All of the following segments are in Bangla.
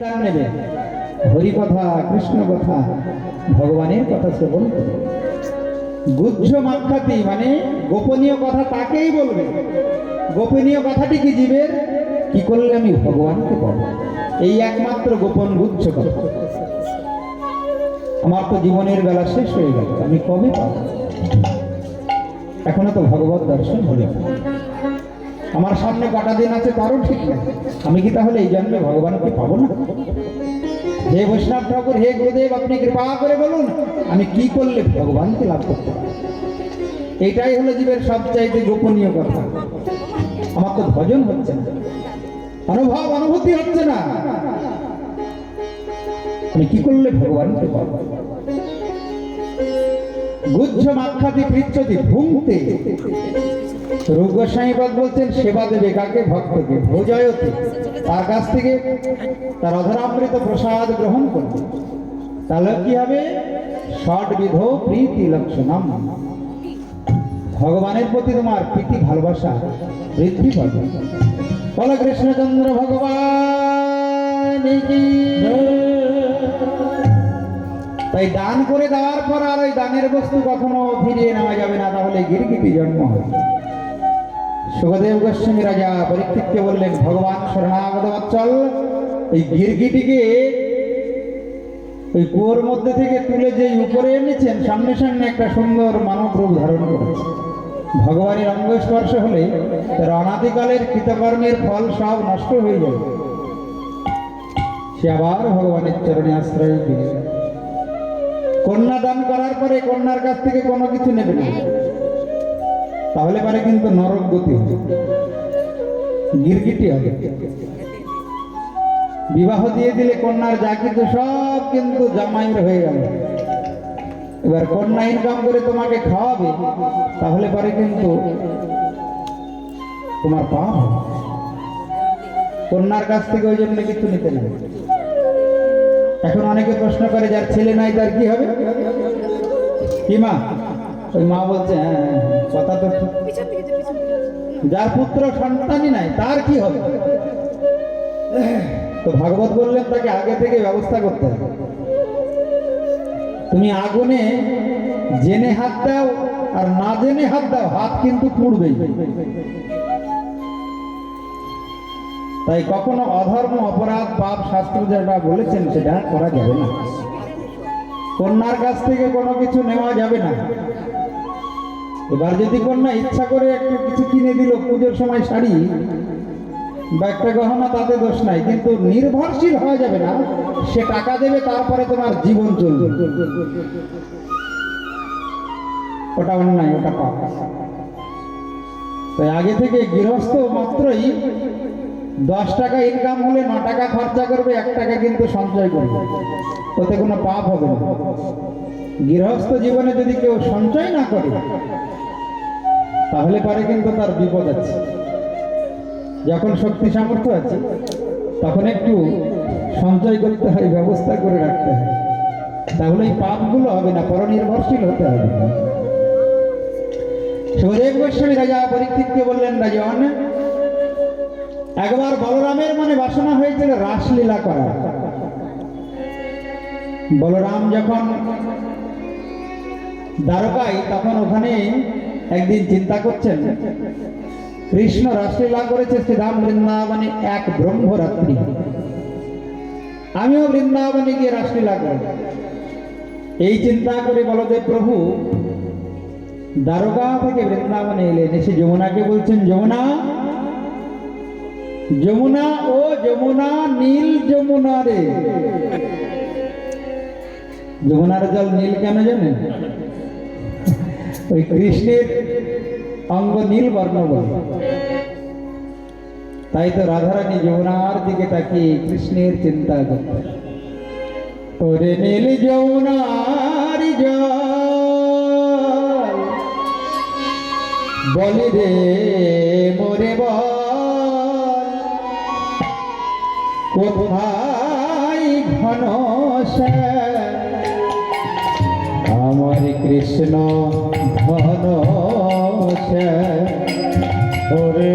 দান নেবে। হরি কথা, কৃষ্ণ কথা, ভগবানের কথা শ্রবণ করবে গুজ্জ মাক্ষাতি মানে গোপনীয় কথা তাকেই বলবে। গোপনীয় কথাটি কি জীবের? কি করলে আমি ভগবানকে পাবো? এই একমাত্র গোপন গুচ্ছ কথা। আমার তো জীবনের বেলা শেষ হয়ে গেল, আমি কবে পাবো? এখনও তো ভগবত দর্শন হলো। আমার সামনে কটা দিন আছে তারও ঠিক নেই। আমি কি তাহলে এই জন্মে ভগবানকে পাবো না? হে বৈষ্ণব ঠাকুর, হে গুরুদেব, আপনি কৃপা করে বলুন, আমি কি করলে ভগবানকে লাভ করতে পারি? এটাই হলো জীবের সবচাইতে গোপনীয় কথা। আমার তো ভজন হচ্ছে না। অনুভব, অনুভূতি হচ্ছে না। আমি কি করলে ভগবানকে পাবো? গুজ্জ মাক্ষাতি পৃচ্ছতি ভুংতে। রূপ গোস্বামীপদ বলছেন, সেবা দেবে কাকে? ভক্তকে। ভোজয়তে। তার কাছ থেকে তার অধরামৃত প্রসাদ গ্রহণ করবে। তাহলে কি হবে ষটবিধ প্রীতি লক্ষণম। ভগবানের প্রতি তোমার প্রীতি, ভালোবাসা, বৃদ্ধি পাবে। বলো কৃষ্ণচন্দ্র ভগবান তাই দান করে দেওয়ার পর আর ওই দানের বস্তু কখনো ফিরিয়ে নেওয়া যাবে না, তাহলে গিরগিটি জন্ম হয় সুখদেব গোস্বামী রাজা পরীক্ষিতকে বললেন, ভগবান শরণাগত বৎসল এই গিরগিটিকে ওই কুয়োর মধ্যে থেকে তুলে যে উপরে এনেছেন, সামনে সামনে একটা সুন্দর মানব রূপ ধারণ করেছে। ভগবানের অঙ্গ স্পর্শ হলে তার অনাদিকালের কৃতকর্মের ফল সব নষ্ট হয়ে যাবে। সে আবার ভগবানের চরণে আশ্রয়। কন্যা দান করার পরে কন্যার কাছ থেকে কোনো কিছু নেবে না। তাহলে পারে কিন্তু নরক গতি হবে। গিরগিটি হবে। বিবাহ দিয়ে দিলে কন্যার যা কিছু সব কিন্তু জামাইয়ের হয়ে গেল। এবার কন্যা ইনকাম করে তোমাকে খাওয়াবে তাহলে পারে কিন্তু তোমার পাপ। কন্যার কাছ থেকে ওই জন্য কিছু নিতে নেবে এখন অনেকে প্রশ্ন করে যার ছেলে নাই তার কি হবে? কি মা? ওই মা বলছে হ্যাঁ হ্যাঁ, কথা। যার পুত্র সন্তানই নাই, তার কি হবে? তো ভাগবত বললেন তাকে আগে থেকে ব্যবস্থা করতে হবে। তুমি আগুনে জেনে হাত দাও আর না জেনে হাত দাও, হাত কিন্তু পুড়বেই। তাই কখনো অধর্ম, অপরাধ, পাপ, শাস্ত্র যেটা বলেছেন সেটা করা যাবে না। কন্যার কাছ থেকে কোনো কিছু নেওয়া যাবে না। এবার যদি কন্যা ইচ্ছা করে একটু কিছু কিনে দিল, পুজোর সময় শাড়ি, বা একটা গহনা, তাতে দোষ নাই। কিন্তু নির্ভরশীল হওয়া যাবে না, সে টাকা দেবে, তারপরে তোমার জীবন চলবে। ওটা অন্যায়, ওটা পাপ। তাই আগে থেকে গৃহস্থ মাত্রই দশ টাকা ইনকাম হলে ন টাকা খরচা করবে, এক টাকা কিন্তু সঞ্চয় করবে। ওতে কোনো পাপ হবে না। গৃহস্থ জীবনে যদি কেউ সঞ্চয় না করে, তাহলে পারে কিন্তু তার বিপদ আছে। যখন শক্তি সামর্থ্য আছে, তখন একটু সঞ্চয় করতে হয়, ব্যবস্থা করে রাখতে হয়। তাহলে এই পাপগুলো হবে না, পরনির্ভরশীল হতে হবে। সুদেব গোস্বামী রাজা পরীক্ষিতকে বললেন, রাজন, একবার বলরামের মনে বাসনা হয়েছিল রাসলীলা করা বলরাম যখন দ্বারকায় তখন ওখানে একদিন চিন্তা করছেন, কৃষ্ণ রাসলীলা করেছে শ্রীরাম বৃন্দাবনে এক ব্রহ্মরাত্রি। আমিও বৃন্দাবনে গিয়ে রাসলীলা করব এই চিন্তা করে বলদেব প্রভু, দ্বারকা থেকে বৃন্দাবনে এলেন। এসে যমুনাকে বলছেন, যমুনা যমুনা, ও যমুনা, নীল যমুনা রে। যমুনার জল নীল কেন জানেন? ওই কৃষ্ণের অঙ্গ নীল বর্ণ বলে। তাই তো রাধারানী যমুনার দিকে তাকিয়ে কৃষ্ণের চিন্তা করতে ওরে নীল যমুনার বলি রে মোরে কোথায় ঘন আমার কৃষ্ণ ঘন ওরে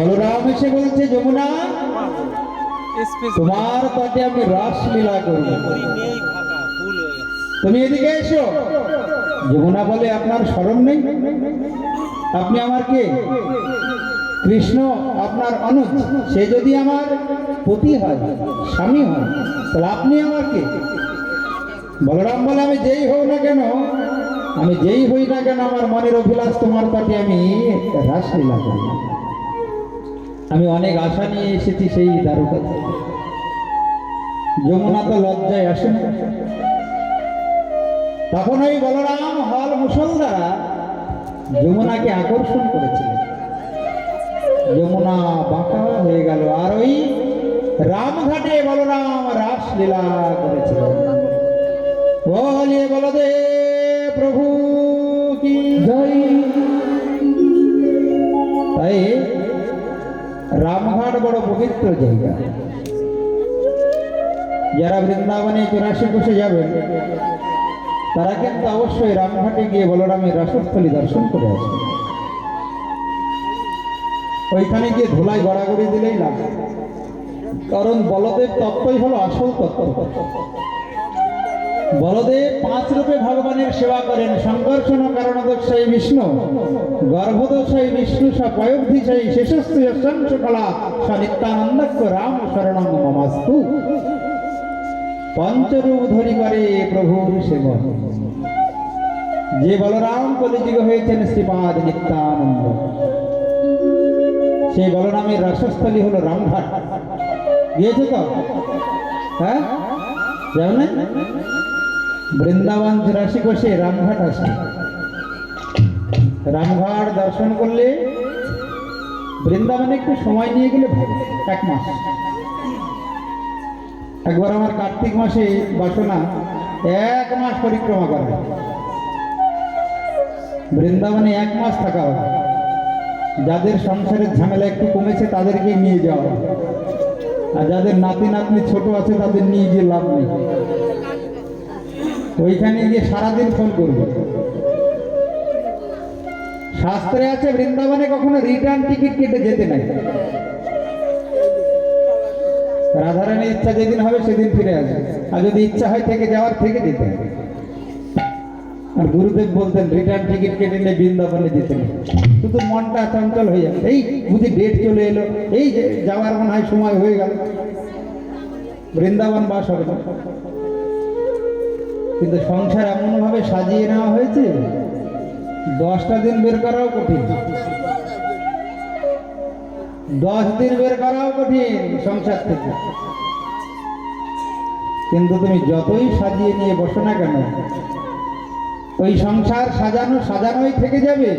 বলরাম এসে বলছে যমুনা তোমার তটে আমি করব ফুল হয়ে গেছে তুমি এদিকে এসো। যমুনা বলে আপনার স্মরণ নেই? আপনি আমার কে? কৃষ্ণ আপনার অনুজ সে যদি আমার পতি হয় স্বামী হয় তাহলে আপনি আমার কে? বলরাম বলে আমি যেই হই না কেন আমি যেই হই না কেন আমার মনের অভিলাষ তোমার কাছে আমি রাসলীলা করি আমি অনেক আশা নিয়ে এসেছি সেই দ্বারকা যমুনা তো লজ্জায় আসে না। তখন ওই বলরাম হল মুসল দ্বারা যমুনাকে আকর্ষণ করেছিল যমুনা বাঁকা হয়ে গেল আর ওই রামঘাটে বলরাম রাসলীলা করেছিল বলিয়ে বলদে প্রভু কি? জয় বড় পবিত্র জায়গা। যারা বৃন্দাবনে চুরাশি কোষে যাবেন তারা কিন্তু অবশ্যই রামঘাটে গিয়ে বলরামের রাসস্থলী দর্শন করে আসবে। ওইখানে গিয়ে ধুলায় গড়াগড়ি দিলেই লাভ। কারণ বলদের তত্ত্বই হলো আসল তত্ত্ব। বলদেব পাঁচ রূপে ভগবানের সেবা করেন। সংকর্ষণ কারণদোষাই বিষ্ণু গর্ভদোষাই বিষ্ণু স পয়োধিশাই শেষস্থ যশাংশ কলা স নিত্যানন্দক্য রাম শরণং মমাস্তু। পঞ্চরূপ ধরি করে প্রভুর সেবন যে বলরাম কলিযুগ হয়েছেন শ্রীপাদ নিত্যানন্দ। সেই বলরামের রসস্থলী হলো রামঘাট। গিয়েছে তো? হ্যাঁ? বৃন্দাবন চুরাশি কোষে রামঘাট আছে। রামঘাট দর্শন করলে বৃন্দাবনে একটু সময় নিয়ে গেলে ভালো, এক মাস। একবার আমার কার্তিক মাসে বাসনা এক মাস পরিক্রমা করা বৃন্দাবনে এক মাস থাকা হবে যাদের সংসারের ঝামেলা একটু কমেছে তাদেরকে নিয়ে যাওয়া আর যাদের নাতি নাতনি ছোট আছে তাদের নিয়ে গিয়ে লাভ নেই। ওইখানে গিয়ে সারাদিন ফোন করবে। শাস্ত্রে আছে, বৃন্দাবনে কখনো রিটার্ন টিকিট কেটে যেতে নাই। রাধারানীর ইচ্ছা যেদিন হবে সেদিন ফিরে আসবে। আর যদি ইচ্ছা হয় থেকে যাওয়ার, থেকে যেতে হবে। আর গুরুদেব বলতেন রিটার্ন টিকিট কেটে নিয়ে বৃন্দাবনে যেতেন শুধু মনটা চঞ্চল হয়ে যাবে। এই বুঝি ডেট চলে এলো। এই যে যাওয়ার মনে হয় সময় হয়ে গেল। বৃন্দাবন বাস হবে। কিন্তু সংসার এমনভাবে সাজিয়ে নেওয়া হয়েছে, দশটা দিন বের করাও কঠিন। দশ দিন বের করাও কঠিন সংসার থেকে। কিন্তু তুমি যতই সাজিয়ে নিয়ে বসো না কেন, ওই সংসার সাজানো সাজানোই থেকে যাবে।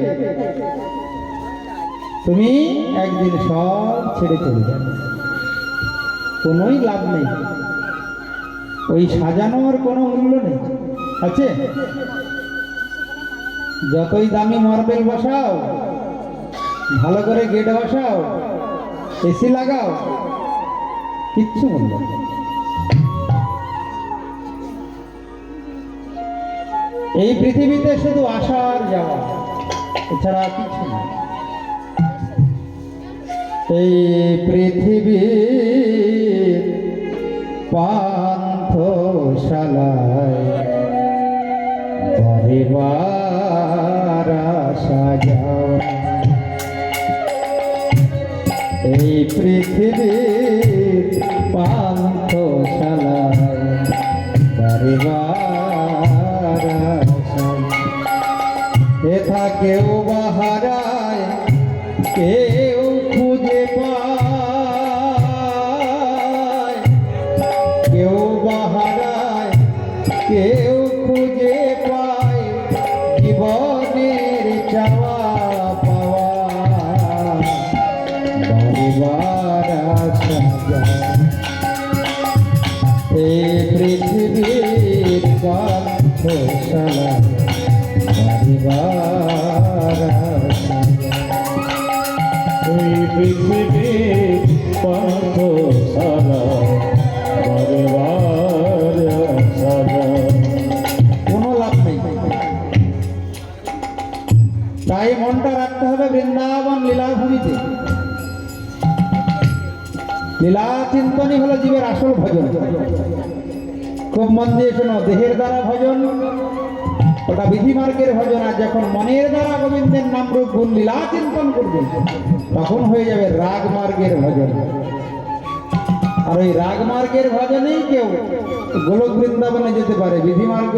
তুমি একদিন সব ছেড়ে চলে যাবে। কোনোই লাভ নেই। ওই সাজানোর কোনো মূল্য নেই। আছে? যতই দামি মার্বেল বসাও, ভালো করে গেট বসাও, এসি লাগাও, কিচ্ছু মূল্য এই পৃথিবীতে শুধু আসার যাওয়া, এছাড়া কিছু না এই পৃথিবীর পান্থশালায় পরিবার সাজাও এই পৃথিবীর পান্থশালায় পরিবার এথা কেউ বাহারায় কেউ পৃথিবীর পাঠশালা পরিবার ওই পৃথিবীর পাঠশালা পরিবার কোনো লাভ নেই। তাই মনটা রাখতে হবে বৃন্দাবন লীলাভূমিতে। লীলা চিন্তনই হলো জীবের আসল ভজন। খুব দিয়ে কোনো দেহের দ্বারা ভজন, ওটা বিধিমার্গের ভজন, আর যখন মনের দ্বারা গোবিন্দের নাম রূপ গুণ লীলা চিন্তন তখন হয়ে যাবে রাগ মার্গের ভজন। আর ওই রাগ মার্গের ভজনেই কেউ গোলক বৃন্দাবনে যেতে পারে, বিধিমার্গ